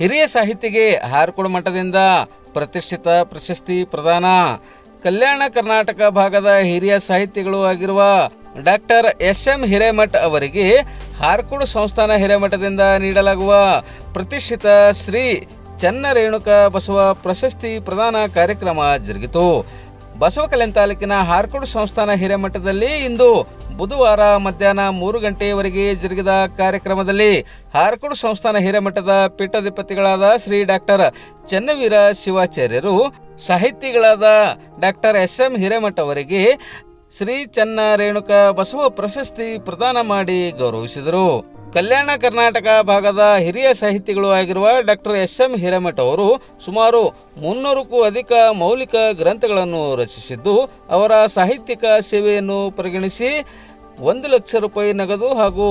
ಹಿರಿಯ ಸಾಹಿತಿಗೆ ಹಾರ್ಕೋಡ್ ಮಠದಿಂದ ಪ್ರತಿಷ್ಠಿತ ಪ್ರಶಸ್ತಿ ಪ್ರದಾನ. ಕಲ್ಯಾಣ ಕರ್ನಾಟಕ ಭಾಗದ ಹಿರಿಯ ಸಾಹಿತಿಗಳು ಆಗಿರುವ ಡಾಕ್ಟರ್ ಎಸ್ ಎಂ ಹಿರೇಮಠ್ ಅವರಿಗೆ ಹಾರ್ಕೋಡ್ ಸಂಸ್ಥಾನ ಹಿರೇಮಠದಿಂದ ನೀಡಲಾಗುವ ಪ್ರತಿಷ್ಠಿತ ಶ್ರೀ ಚನ್ನ ರೇಣುಕ ಬಸವ ಪ್ರಶಸ್ತಿ ಪ್ರದಾನ ಕಾರ್ಯಕ್ರಮ ಜರುಗಿತು. ಬಸವಕಲ್ಯಾಣ ತಾಲೂಕಿನ ಹಾರ್ಕೋಡು ಸಂಸ್ಥಾನ ಹಿರೇಮಠದಲ್ಲಿ ಇಂದು ಬುಧವಾರ ಮಧ್ಯಾಹ್ನ ಮೂರು ಗಂಟೆಯವರೆಗೆ ಜರುಗಿದ ಕಾರ್ಯಕ್ರಮದಲ್ಲಿ ಹಾರ್ಕೋಡು ಸಂಸ್ಥಾನ ಹಿರೇಮಠದ ಪೀಠಾಧಿಪತಿಗಳಾದ ಶ್ರೀ ಡಾಕ್ಟರ್ ಚನ್ನವೀರ ಶಿವಾಚಾರ್ಯರು, ಸಾಹಿತಿಗಳಾದ ಡಾಕ್ಟರ್ ಎಸ್ ಎಂ ಹಿರೇಮಠ ಅವರಿಗೆ ಶ್ರೀ ಚನ್ನ ರೇಣುಕ ಬಸವ ಪ್ರಶಸ್ತಿ ಪ್ರದಾನ ಮಾಡಿ ಗೌರವಿಸಿದರು. ಕಲ್ಯಾಣ ಕರ್ನಾಟಕ ಭಾಗದ ಹಿರಿಯ ಸಾಹಿತಿಗಳು ಆಗಿರುವ ಡಾಕ್ಟರ್ ಎಸ್ ಎಂ ಹಿರೇಮಠ ಅವರು ಸುಮಾರು ಮುನ್ನೂರಕ್ಕೂ ಅಧಿಕ ಮೌಲಿಕ ಗ್ರಂಥಗಳನ್ನು ರಚಿಸಿದ್ದು, ಅವರ ಸಾಹಿತ್ಯಿಕ ಸೇವೆಯನ್ನು ಪರಿಗಣಿಸಿ ಒಂದು ಲಕ್ಷ ರೂಪಾಯಿ ನಗದು ಹಾಗೂ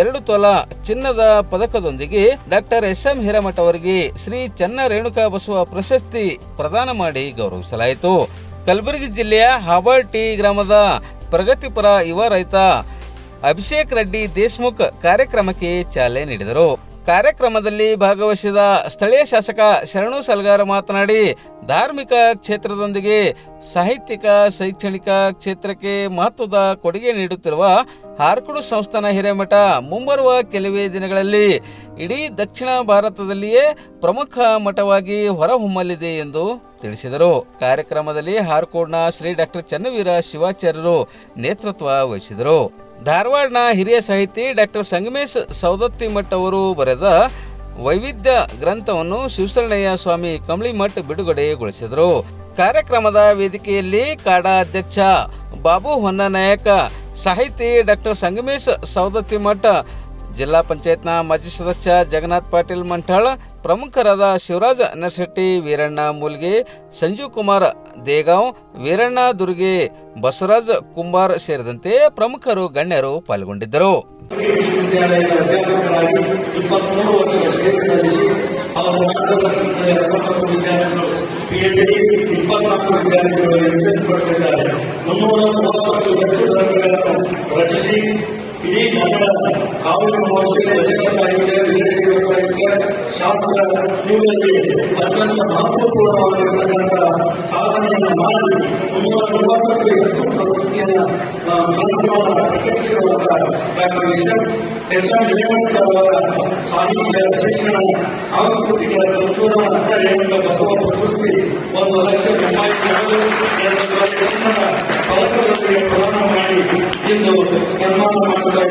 ಎರಡು ತೊಲ ಚಿನ್ನದ ಪದಕದೊಂದಿಗೆ ಡಾಕ್ಟರ್ ಎಸ್ ಎಂ ಹಿರೇಮಠ ಅವರಿಗೆ ಶ್ರೀ ಚನ್ನ ರೇಣುಕಾ ಬಸವ ಪ್ರಶಸ್ತಿ ಪ್ರದಾನ ಮಾಡಿ ಗೌರವಿಸಲಾಯಿತು. ಕಲಬುರಗಿ ಜಿಲ್ಲೆಯ ಹಾಬರ್ಟಿ ಗ್ರಾಮದ ಪ್ರಗತಿಪರ ಯುವ ರೈತ ಅಭಿಷೇಕ್ ರೆಡ್ಡಿ ದೇಶ್ಮುಖ್ ಕಾರ್ಯಕ್ರಮಕ್ಕೆ ಚಾಲನೆ ನೀಡಿದರು. ಕಾರ್ಯಕ್ರಮದಲ್ಲಿ ಭಾಗವಹಿಸಿದ ಸ್ಥಳೀಯ ಶಾಸಕ ಶರಣು ಸಲ್ಗಾರ ಮಾತನಾಡಿ, ಧಾರ್ಮಿಕ ಕ್ಷೇತ್ರದೊಂದಿಗೆ ಸಾಹಿತ್ಯಿಕ, ಶೈಕ್ಷಣಿಕ ಕ್ಷೇತ್ರಕ್ಕೆ ಮಹತ್ವದ ಕೊಡುಗೆ ನೀಡುತ್ತಿರುವ ಹಾರ್ಕುಡು ಸಂಸ್ಥಾನ ಹಿರೇಮಠ ಮುಂಬರುವ ಕೆಲವೇ ದಿನಗಳಲ್ಲಿ ಇಡೀ ದಕ್ಷಿಣ ಭಾರತದಲ್ಲಿಯೇ ಪ್ರಮುಖ ಮಠವಾಗಿ ಹೊರಹೊಮ್ಮಲಿದೆ ಎಂದು ತಿಳಿಸಿದರು. ಕಾರ್ಯಕ್ರಮದಲ್ಲಿ ಹಾರ್ಕೋಡ್ನ ಶ್ರೀ ಡಾಕ್ಟರ್ ಚನ್ನವೀರ ಶಿವಾಚಾರ್ಯರು ನೇತೃತ್ವ ವಹಿಸಿದರು. ಧಾರವಾಡನ ಹಿರಿಯ ಸಾಹಿತಿ ಡಾಕ್ಟರ್ ಸಂಗಮೇಶ್ ಸೌದತ್ತಿಮಠ್ ಅವರು ಬರೆದ ವೈವಿಧ್ಯ ಗ್ರಂಥವನ್ನು ಶಿವಶರಣಯ್ಯ ಸ್ವಾಮಿ ಕಮಳಿಮಠ್ ಬಿಡುಗಡೆಗೊಳಿಸಿದರು. ಕಾರ್ಯಕ್ರಮದ ವೇದಿಕೆಯಲ್ಲಿ ಕಾಡಾ ಅಧ್ಯಕ್ಷ ಬಾಬು ಹೊನ್ನನಾಯಕ, ಸಾಹಿತಿ ಡಾಕ್ಟರ್ ಸಂಗಮೇಶ್ ಸೌದತ್ತಿಮಠ ಜಿಲ್ಲಾ ಪಂಚಾಯತ್ನ ಮಾಜಿ ಸದಸ್ಯ ಜಗನ್ನಾಥ್ ಪಾಟೀಲ್ ಮಂಠಾಳ್, ಪ್ರಮುಖರಾದ ಶಿವರಾಜ್ ನರ್ಶೆಟ್ಟಿ ವೀರಣ್ಣ ಮೂಲ್ಗೆ, ಸಂಜೀವ್ ಕುಮಾರ್ ದೇಗಾಂವ್, ವೀರಣ್ಣ ದುರ್ಗೆ, ಬಸವರಾಜ್ ಕುಂಬಾರ್ ಸೇರಿದಂತೆ ಪ್ರಮುಖರು, ಗಣ್ಯರು ಪಾಲ್ಗೊಂಡಿದ್ದರು. ವಿದ್ಯಾರ್ಥಿಗಳು ಪಿಎಚ್ಡಿ ಇಪ್ಪತ್ನಾಲ್ಕು ವಿದ್ಯಾರ್ಥಿಗಳು ರಿಸರ್ಚ್ ಪಡೆದಿದ್ದಾರೆ ಮುನ್ನೂರ ಮೂವತ್ತೊಂದು ಹೆಚ್ಚು ಗ್ರಂಥಗಳನ್ನು ರಚಿಸಿ ಇಡೀ ಕನ್ನಡ ಕಾವ್ಯ ಮಹೋತ್ಸವ ರಚನಾ ಸಾಹಿತ್ಯ ವಿದೇಶಿಗಳ ಸಾಹಿತ್ಯ ಶಾಸ್ತ್ರ ಇವುಗಳಲ್ಲಿ ಅತ್ಯಂತ ಮಹತ್ವಪೂರ್ಣವಾಗಿರತಕ್ಕಂಥ ಸಾಧನೆಯನ್ನು ಮಾಡಿ ಮುನ್ನೂರ ಎಸ್ ಶಿಕ್ಷಣ, ಸಾಂಸ್ಕೃತಿಕ ಬಸವ ಒಂದು ಲಕ್ಷ ರೂಪಾಯಿ ಪ್ರದಾನ ಮಾಡಿ ಸನ್ಮಾನ ಮಾಡ್ತಾ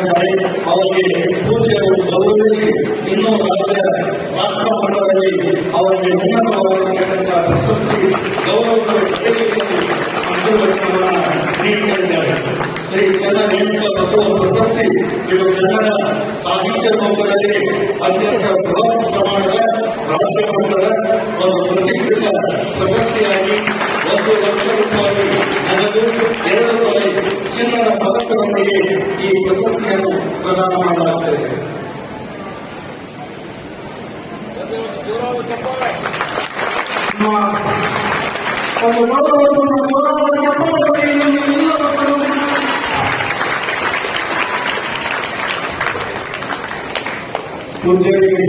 ಅವರಿಗೆ ಪೂಜೆಗಳು ಗೌರವಿಸಿ ಇನ್ನೂ ರಾಜ್ಯ ರಾಷ್ಟ್ರ ಮಟ್ಟದಲ್ಲಿ ಅವರಿಗೆ ಉನ್ನತವಾಗಿರತಕ್ಕಂಥ ಪ್ರಶಸ್ತಿ, ಗೌರವ ನೀಡಿದ್ದಾರೆ ಶ್ರೀ ಜನ ರೇಣುಕ ಬಸವ ಪ್ರಶಸ್ತಿ ಇದು ಜನರ ಸಾಹಿತ್ಯ ಲೋಕದಲ್ಲಿ ಅತ್ಯಂತ ಬೃಹತ್ ಪ್ರಮಾಣದ ರಾಜ್ಯ ಮಟ್ಟದ ಒಂದು ಪ್ರತಿಷ್ಠಿತ ಪ್ರಶಸ್ತಿಯಾಗಿ ಒಂದು ಲಕ್ಷ ರೂಪಾಯಿ ಪದಕದೊಂದಿಗೆ ಈ ಪ್ರಶಸ್ತಿಯನ್ನು ಪ್ರದಾನ ಮಾಡಲಾಗುತ್ತದೆ ಒಂದು ಗೌರವವನ್ನು ಗೌರವವನ್ನು ಪೂಜ್ಯರಿಗೆ